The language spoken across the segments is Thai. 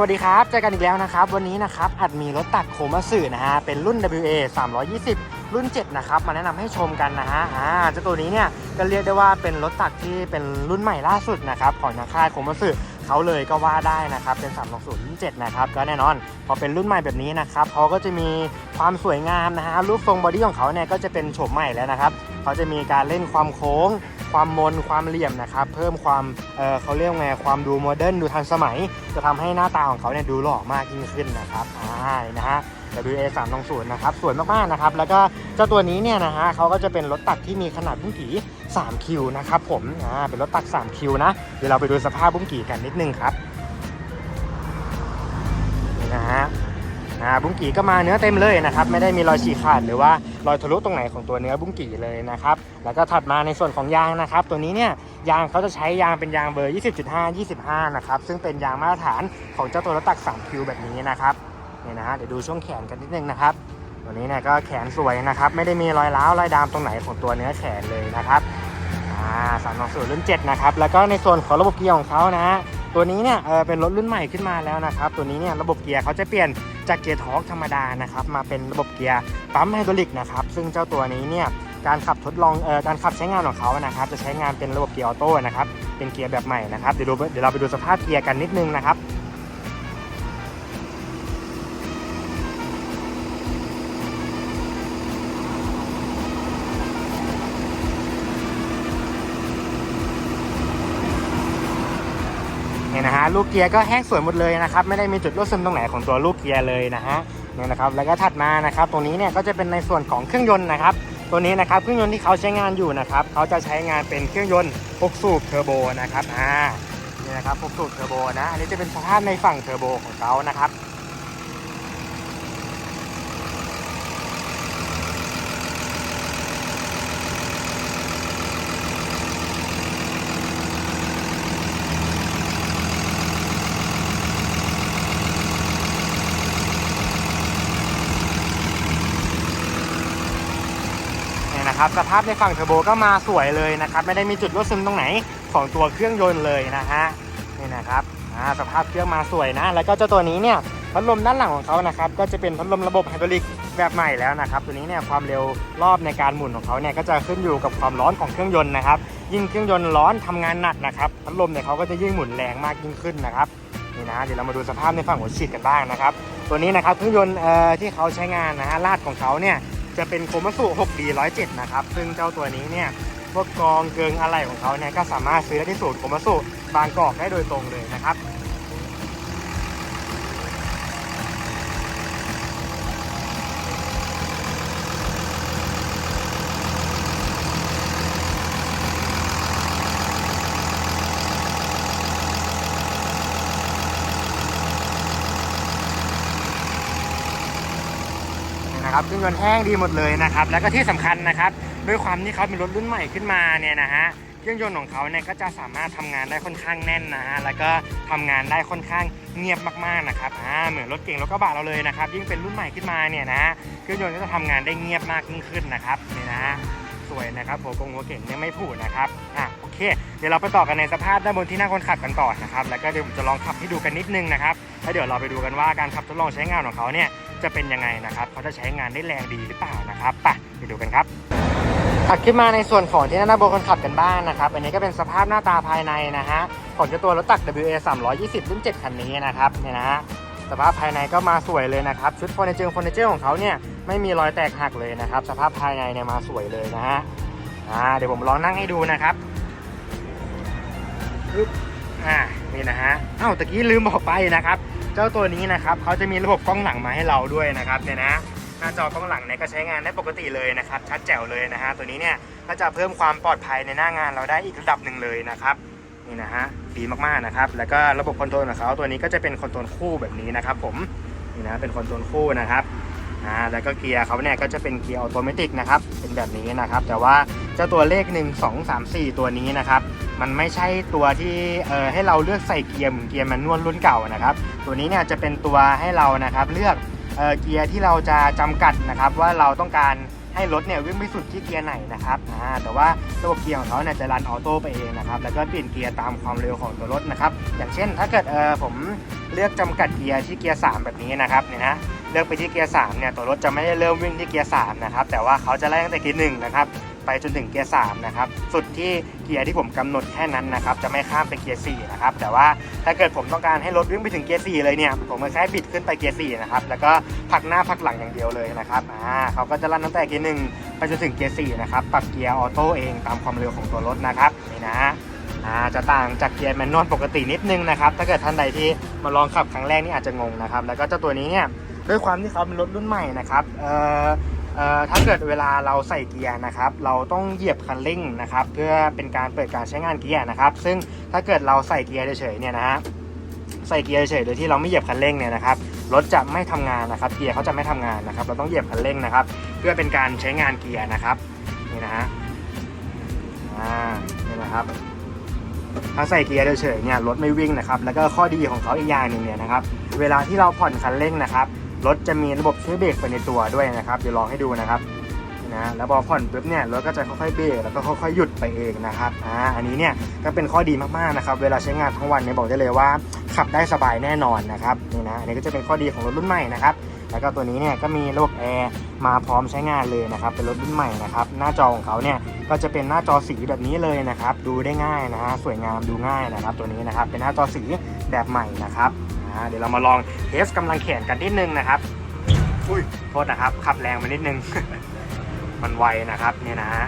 วัสดีครับ เจอกันอีกแล้วนะครับ วันนี้นะครับอัดมีรถตักโคมาสึนะฮะ เป็นรุ่น WA 320 รุ่น 7 นะครับ มาแนะนำให้ชมกันนะฮะ อ่าเจ้าตัวนี้เนี่ยก็เรียกได้ว่าเป็นรถตักที่เป็นรุ่นใหม่ล่าสุดนะครับของทางค่ายโคมาสึเขาเลยก็ว่าได้นะครับ เป็น 320รุ่น 7 นะครับ ก็แน่นอน พอเป็นรุ่นใหม่แบบนี้นะครับเขาก็จะมีความสวยงามนะฮะ รูปทรงบอดี้ของเขาเนี่ยก็จะเป็นโฉมใหม่แล้วนะครับเขาจะมีการเล่นความโค้ง ความมนความเหลี่ยมนะครับ เพิ่มความเเขาเรียกไงความดูโมเดิร์นดูทันสมัย จะทำให้หน้าตาของเขาเนี่ยดูหล่อมากยิ่งขึ้นนะครับอ่านี่นะฮะ WA 3 2 0นะครับสวยมากๆนะครับ แล้วก็เจ้าตัวนี้เนี่ยนะฮะเขาก็จะเป็นรถตักที่มีขนาดบุ้งกี่3คิวนะครับผมอ่าเป็นรถตัก3คิวนะเดี๋ยวเราไปดูสภาพบุ้งกี่กันนิดนึงครับนี่นะฮะ อ่าบุ้งกี่ก็มาเนื้อเต็มเลยนะครับไม่ได้มีรอยฉีกขาดหรือว่ารอยทะลุตรงไหนของตัวเนื้อบุ้งกี่เลยนะครับแล้วก็ถัดมาในส่วนของยางนะครับ ตัวนี้เนี่ยยางเขาจะใช้ยางเป็นยางเบอร์ 20.5 25 นะครับซึ่งเป็นยางมาตรฐานของเจ้าตัวรถตัก3คิวแบบนี้นะครับนี่นะฮะเดี๋ยวดูช่วงแขนกันนิดนึงนะครับตัวนี้เนี่ยก็แขนสวยนะครับไม่ได้มีรอยร้าวรอยดามตรงไหนของตัวเนื้อแขนเลยนะครับอ่าสามสองศูนย์รุ่น7นะครับแล้วก็ในส่วนของระบบเกียร์ของเขานะฮะ ตัวนี้เนี่ยเออเป็นรถรุ่นใหม่ขึ้นมาแล้วนะครับ ตัวนี้เนี่ยระบบเกียร์เขาจะเปลี่ยนจากเกียร์ทอร์กธรรมดานะครับมาเป็นระบบเกียร์ปั๊มไฮดรอลิกนะครับซึ่งเจ้าตัวนี้เนี่ยการขับทดลองเอ่อการขับใช้งานของเขานะครับ จะใช้งานเป็นระบบเกียร์ออโต้นะครับเป็นเกียร์แบบใหม่นะครับเดี๋ยวดูเดี๋ยวเราไปดูสภาพเกียร์กันนิดนึงนะครับ ลูกเกียร์ก็แห้งสวยหมดเลยนะครับ ไม่ได้มีจุดรั่วซึมตรงไหนของตัวลูกเกียร์เลยนะฮะเนี่ยนะครับแล้วก็ถัดมานะครับตรงนี้เนี่ยก็จะเป็นในส่วนของเครื่องยนต์นะครับตัวนี้นะครับเครื่องยนต์ที่เขาใช้งานอยู่นะครับเขาจะใช้งานเป็นเครื่องยนต์6สูบเทอร์โบนะครับอ่านี่นะครับ6สูบเทอร์โบนะอันนี้จะเป็นสภาพในฝั่งเทอร์โบของเขานะครับ เนะครับสภาพในฝั่งเทอร์โบก็มาสวยเลยนะครับไม่ได้มีจุดรั่วซึมตรงไหนของตัวเครื่องยนต์เลยนะฮะนี่นะครับสภาพเครื่องมาสวยนะ แล้วก็เจ้าตัวนี้เนี่ยพัดลมด้านหลังของเขานะครับก็จะเป็นพัดลมระบบไฮดรอลิกแบบใหม่แล้วนะครับตัวนี้เนี่ยความเร็วรอบในการหมุนของเขาเนี่ยก็จะขึ้นอยู่กับความร้อนของเครื่องยนต์นะครับยิ่งเครื่องยนต์ร้อนทำงานหนักนะครับพัดลมเนี่ยเขาก็จะยิ่งหมุนแรงมากยิ่งขึ้นนะครับนี่นะเดี๋ยวเรามาดูสภาพในฝั่งหัวฉีดกันบ้างนะครับตัวนี้นะครับเครื่องยนต์เอ่อที่เขาใช้งานนะฮะลาดของเขาเนี่ย จะเป็นโคมัสุ 6D 107 นะครับ ซึ่งเจ้าตัวนี้เนี่ยพวกกองเกิงอะไรของเขาเนี่ยก็สามารถซื้อได้ที่สูตรโคมัสุบางกอกได้โดยตรงเลยนะครับ นะครับเครื่องยนต์แห้งดีหมดเลยนะครับ แล้วก็ที่สำคัญนะครับด้วยความที่เขาเป็นรถรุ่นใหม่ขึ้นมาเนี่ยนะฮะเครื่องยนต์ของเขาเนี่ยก็จะสามารถทำงานได้ค่อนข้างแน่นนะฮะแล้วก็ทำงานได้ค่อนข้างเงียบมากๆนะครับอ่าเหมือนรถเก่งรถกระบะเราเลยนะครับยิ่งเป็นรุ่นใหม่ขึ้นมาเนี่ยนะเครื่องยนต์ก็จะทำงานได้เงียบมากยิ่งขึ้นนะครับนี่นะฮะสวยนะครับหัวกงหัวเก่งเนี่ยไม่ผูดนะครับอะโอเค เดี๋ยวเราไปต่อกันในสภาพด้านบนที่นั่งคนขับกันต่อนะครับแล้วก็เดี๋ยวผมจะลองขับให้ดูกันนิดนึงนะครับแล้วเดี๋ยวเราไปดูกันว่าการขับทดลองใช้งานของเขาเนี่ย จะเป็นยังไงนะครับเขาจะใช้งานได้แรงดีหรือเปล่านะครับไปไปดูกันครับถัดขึ้นมาในส่วนของที่นั่งด้าบนคนขับกันบ้างนะครับ อันนี้ก็เป็นสภาพหน้าตาภายในนะฮะของเจ้าตัวรถตัก WA 320รุ่น7คันนี้นะครับเนี่ยนะฮะสภาพภายในก็มาสวยเลยนะครับ ชุดเฟอร์นิเจอร์เฟอร์นิเจอร์ของเขาเนี่ยไม่มีรอยแตกหักเลยนะครับ สภาพภายในเนี่ยมาสวยเลยนะฮะอ่าเดี๋ยวผมลองนั่งให้ดูนะครับปึ๊บ อ่านี่นะฮะเอ้าตะกี้ลืมบอกไปนะครับ เจ้าตัวนี้นะครับเขาจะมีระบบกล้องหลังมาให้เราด้วยนะครับเนี่ยนะหน้าจอกล้องหลังเนี่ยก็ใช้งานได้ปกติเลยนะครับชัดแจ๋วเลยนะฮะตัวนี้เนี่ยก็จะเพิ่มความปลอดภัยในหน้างานเราได้อีกระดับหนึ่งเลยนะครับนี่นะฮะดีมากๆนะครับ แล้วก็ระบบคอนโทรลของเขาตัวนี้ก็จะเป็นคอนโทรลคู่แบบนี้นะครับ ผมนี่นะเป็นคอนโทรลคู่นะครับอ่าแล้วก็เกียร์เขาเนี่ยก็จะเป็นเกียร์ออโตเมติกนะครับเป็นแบบนี้นะครับ แต่ว่าเจ้าตัวเลข 1 2 3 4 ตัวนี้นะครับ มันไม่ใช่ตัวที่เออให้เราเลือกใส่เกียร์เหมือนเกียร์แมนนวลรุ่นเก่านะครับ ตัวนี้เนี่ยจะเป็นตัวให้เรานะครับเลือกเออเกียร์ที่เราจะจำกัดนะครับว่าเราต้องการให้รถเนี่ยวิ่งไปสุดที่เกียร์ไหนนะครับอ่าแต่ว่าระบบเกียร์ของเขาเนี่ยจะรันออโต้ไปเองนะครับ แล้วก็เปลี่ยนเกียร์ตามความเร็วของตัวรถนะครับ อย่างเช่น ถ้าเกิดเออผมเลือกจำกัดเกียร์ที่เกียร์3แบบนี้นะครับเนี่ยนะ เลือกไปที่เกียร์3เนี่ยตัวรถจะไม่ได้เริ่มวิ่งที่เกียร์3นะครับแต่ว่าเขาจะไล่ตั้งแต่เกียร์หนึ่งนะครับไปจนถึงเกียร์3นะครับสุดที่เกียร์ที่ผมกำหนดแค่นั้นนะครับจะไม่ข้ามไปเกียร์4นะครับแต่ว่าถ้าเกิดผมต้องการให้รถวิ่งไปถึงเกียร์4เลยเนี่ยผมก็แค่บิดขึ้นไปเกียร์4นะครับแล้วก็ผลักหน้าผลักหลังอย่างเดียวเลยนะครับอ่าเขาก็จะลั่นตั้งแต่เกียร์หนึ่งไปจนถึงเกียร์4นะครับปรับเกียร์ออโต้เองตามความเร็วของตัวรถนะครับนี่นะอ่าจะต่างจากเกียร์แมนนวลปกตินิดนึงนะครับถ้าเกิดท่านใดที่มาลองขับครั้งแรกนี่อาจจะงงนะครับแล้วก็เจ้าตัวนี้เนี่ย ด้วยความที่เขาเป็นรถรุ่นใหม่นะครับเอ่อเอ่อถ้าเกิดเวลาเราใส่เกียร์นะครับ เราต้องเหยียบคันเร่งนะครับ เพื่อเป็นการเปิดการใช้งานเกียร์นะครับ ซึ่งถ้าเกิดเราใส่เกียร์เฉยๆเนี่ยนะฮะใส่เกียร์เฉยโดยที่เราไม่เหยียบคันเร่งเนี่ยนะครับรถจะไม่ทำงานนะครับ เกียร์เขาจะไม่ทำงานนะครับ เราต้องเหยียบคันเร่งนะครับ เพื่อเป็นการใช้งานเกียร์นะครับนี่นะฮะอ่านี่นะครับถ้าใส่เกียร์เฉยเนี่ยรถไม่วิ่งนะครับ แล้วก็ข้อดีของเขาอีกอย่างหนึ่งเนี่ยนะครับ เวลาที่เราผ่อนคันเร่งนะครับ รถจะมีระบบช่วยเบรกไปในตัวด้วยนะครับ เดี๋ยวลองให้ดูนะครับนะแล้วพอผ่อนปุ๊บเนี่ยรถก็จะค่อยๆเบรกแล้วก็ค่อยๆหยุดไปเองนะครับอ่าอันนี้เนี่ยก็เป็นข้อดีมากๆนะครับ เวลาใช้งานทั้งวันเนี่ยบอกได้เลยว่า ขับได้สบายแน่นอนนะครับนี่นะอันนี้ก็จะเป็นข้อดีของรถรุ่นใหม่นะครับแล้วก็ตัวนี้เนี่ยก็มีระบบแอร์มาพร้อมใช้งานเลยนะครับเป็นรถรุ่นใหม่นะครับหน้าจอของเขาเนี่ยก็จะเป็นหน้าจอสีแบบนี้เลยนะครับ ดูได้ง่ายนะฮะสวยงามดูง่ายนะครับ ตัวนี้นะครับเป็นหน้าจอสีแบบใหม่นะครับ อ่าเดี๋ยวเรามาลองเทสกำลังแขนกันนิดนึงนะครับ อุ้ยโทษนะครับ ขับแรงไปนิดนึง มันไวนะครับเนี่ยนะฮะ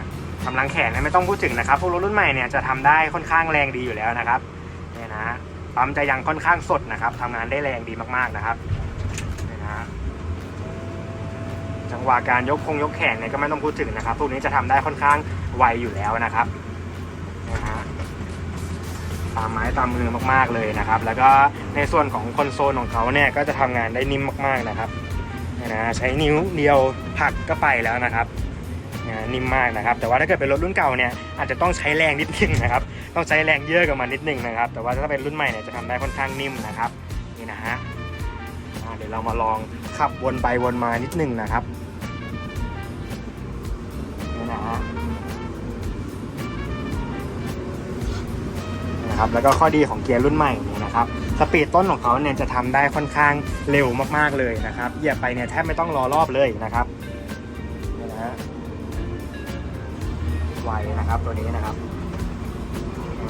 กำลังแขนเนี่ยไม่ต้องพูดถึงนะครับพวกรถรุ่นใหม่เนี่ยจะทำได้ค่อนข้างแรงดีอยู่แล้วนะครับเนี่ยนะฮะปั๊มจะยังค่อนข้างสดนะครับทำงานได้แรงดีมากๆนะครับเนี่ยนะฮะจังหวะการยกคงยกแขนเนี่ยก็ไม่ต้องพูดถึงนะครับพวกนี้จะทำได้ค่อนข้างไวอยู่แล้วนะครับนะฮะ ตามไม้ตามมือมากๆเลยนะครับ แล้วก็ในส่วนของคอนโซลของเขาเนี่ยก็จะทำงานได้นิ่มมากๆนะครับนี่นะใช้นิ้วเดียวผักก็ไปแล้วนะครับนะนิ่มมากนะครับ แต่ว่าถ้าเกิดเป็นรถรุ่นเก่าเนี่ยอาจจะต้องใช้แรงนิดนึงนะครับ ต้องใช้แรงเยอะกับมันนิดนึงนะครับ แต่ว่าถ้าเป็นรุ่นใหม่เนี่ยจะทำได้ค่อนข้างนิ่มนะครับนี่นะฮะเดี๋ยวเรามาลองขับวนไปวนมานิดนึงนะครับ นะครับแล้วก็ข้อดีของเกียร์รุ่นใหม่เนี่ยนะครับสปีดต้นของเขาเนี่ยจะทำได้ค่อนข้างเร็วมากๆเลยนะครับเหยียบไปเนี่ยแทบไม่ต้องรอรอบเลยนะครับนี่นะฮะไวนะครับตัวนี้นะครับ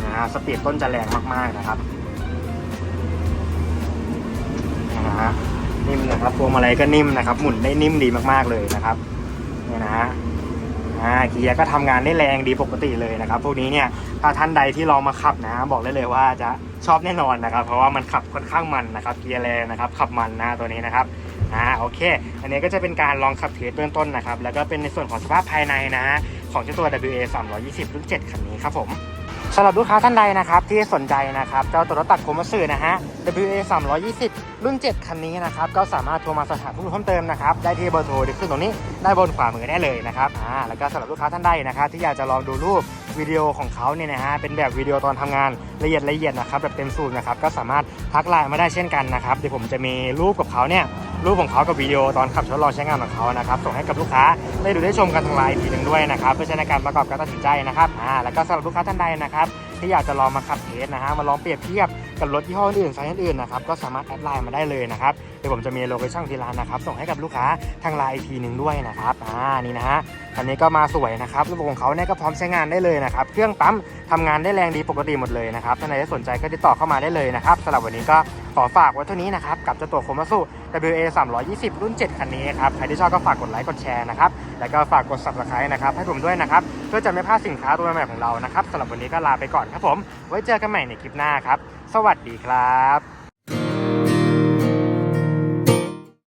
นะฮะสปีดต้นจะแรงมากๆนะครับนี่นะฮะนิ่มนะครับพวงมาลัยก็นิ่มนะครับ หมุนได้นิ่มดีมากๆเลยนะครับนี่นะฮะ อ่าเกียร์ก็ทำงานได้แรงดีปกติเลยนะครับ พวกนี้เนี่ยถ้าท่านใดที่ลองมาขับนะบอกได้เลยว่าจะชอบแน่นอนนะครับ เพราะว่ามันขับค่อนข้างมันนะครับเกียร์แรงนะครับขับมันนะตัวนี้นะครับอ่าโอเค อันนี้ก็จะเป็นการลองขับเทสเบื้องต้นนะครับ แล้วก็เป็นในส่วนของสภาพภายในนะฮะของเจ้าตัว WA 320รุ่น7คันนี้ครับผม สำหรับลูกค้าท่านใดนะครับที่สนใจนะครับเจ้าตัวรถตักโคมัสึนะฮะ WA 320 รุ่น 7 คันนี้นะครับก็สามารถโทรมาสอบถามข้อมูลเพิ่มเติมนะครับได้ที่เบอร์โทรที่ขึ้นตรงนี้ได้บนขวามือได้เลยนะครับอ่าแล้วก็สำหรับลูกค้าท่านใดนะครับที่อยากจะลองดูรูปวิดีโอของเขาเนี่ยนะฮะเป็นแบบวิดีโอตอนทำงานละเอียดละเอียดนะครับแบบเต็มสูตรนะครับก็สามารถทักไลน์มาได้เช่นกันนะครับเดี๋ยวผมจะมีรูปกับเขาเนี่ย รูปของเขากับวิดีโอตอนขับทดลองใช้งานของเขานะครับส่งให้กับลูกค้าได้ดูได้ชมกันทางไลน์อีกทีหนึ่งด้วยนะครับเพื่อใช้ในการประกอบการตัดสินใจนะครับอ่าแล้วก็สำหรับลูกค้าท่านใดนะครับ ที่อยากจะลองมาขับเทสนะฮะมาลองเปรียบเทียบกับรถยี่ห้ออื่นไซส์อื่นนะครับก็สามารถแอดไลน์มาได้เลยนะครับเดี๋ยวผมจะมีโลเคชั่นที่ร้านนะครับส่งให้กับลูกค้าทางไลน์อีกทีหนึ่งด้วยนะครับอ่านี่นะฮะคันนี้ก็มาสวยนะครับระบบของเขาเนี่ยก็พร้อมใช้งานได้เลยนะครับเครื่องปั๊มทำงานได้แรงดีปกติหมดเลยนะครับท่านใดที่สนใจก็ติดต่อเข้ามาได้เลยนะครับสำหรับวันนี้ก็ขอฝากไว้เท่านี้นะครับกับเจ้าตัวโคมาสุ WA 320 รุ่น 7 คันนี้ครับใครที่ชอบก็ฝากกดไลค์กดแชร์นะครับแล้วก็ฝากกด subscribe นะครับให้ผมด้วยนะครับเพื่อจะไม่พลาดสินค้าตัวใหม่ของเรานะครับสำหรับวันนี้ก็ลาไปก่อนครับผม ไว้เจอกันใหม่ในคลิปหน้าครับ สวัสดีครับ